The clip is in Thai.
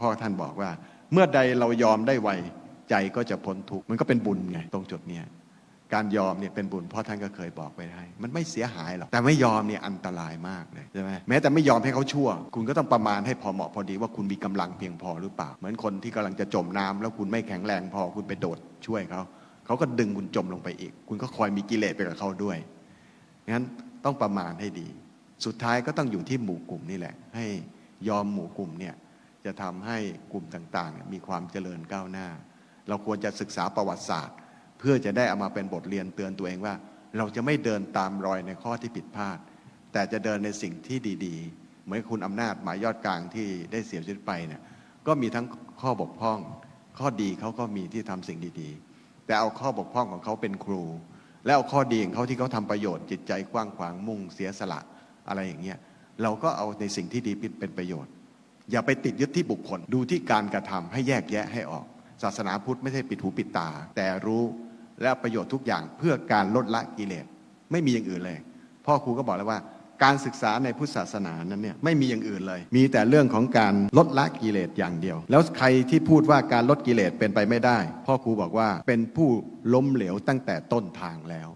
พ่อท่านบอกว่า เมื่อใดเรายอมได้ไวใจก็จะพ้นทุกข์มันก็เป็นบุญไงตรงจุดเนี้ยการยอมเนี่ยเป็นบุญพ่อท่านก็เคยบอกไปให้ มันไม่เสียหายหรอกแต่ไม่ยอมเนี่ยอันตรายมากเลยใช่ไหมแม้แต่ไม่ยอมให้เขาชั่ว คุณก็ต้องประมาณให้พอเหมาะพอดีว่าคุณมีกำลังเพียงพอหรือเปล่า เหมือนคนที่กำลังจะจมน้ำแล้วคุณไม่แข็งแรงพอคุณไปโดดช่วยเขาเขาก็ดึงคุณจมลงไปอีก คุณก็คอยมีกิเลสไปกับเขาด้วยงั้นต้องประมาณให้ดี สุดท้ายก็ต้องอยู่ที่หมู่กลุ่มนี่แหละ ให้ยอมหมู่กลุ่มเนี่ย จะทำให้กลุ่มต่างๆ มีความเจริญก้าวหน้า เราควรจะศึกษาประวัติศาสตร์ เพื่อจะได้เอามาเป็นบทเรียนเตือนตัวเองว่า เราจะไม่เดินตามรอยในข้อที่ผิดพลาด แต่จะเดินในสิ่งที่ดีๆ เหมือนคุณอำนาจหมายยอดกลางที่ได้เสียชีวิตไปเนี่ยก็มีทั้งข้อบกพร่อง ข้อดีเขาก็มีที่ทำสิ่งดีๆ แต่เอาข้อบกพร่องของเขาเป็นครู แล้วเอาข้อดีของเขาที่เขาทำประโยชน์จิตใจกว้างขวางมุ่งเสียสละอะไรอย่างเงี้ยเราก็เอาในสิ่งที่ดีเป็นประโยชน์ อย่าไปติดยึดที่บุคคล ดูที่การกระทำให้แยกแยะให้ออก ศาสนาพุทธไม่ใช่ปิดหูปิดตา แต่รู้และประโยชน์ทุกอย่างเพื่อการลดละกิเลสไม่มีอย่างอื่นเลย พ่อครูก็บอกแล้วว่า การศึกษาในพุทธศาสนานั้นเนี่ยไม่มีอย่างอื่นเลย มีแต่เรื่องของการลดละกิเลสอย่างเดียว แล้วใครที่พูดว่าการลดกิเลสเป็นไปไม่ได้ พ่อครูบอกว่าเป็นผู้ล้มเหลวตั้งแต่ต้นทางแล้ว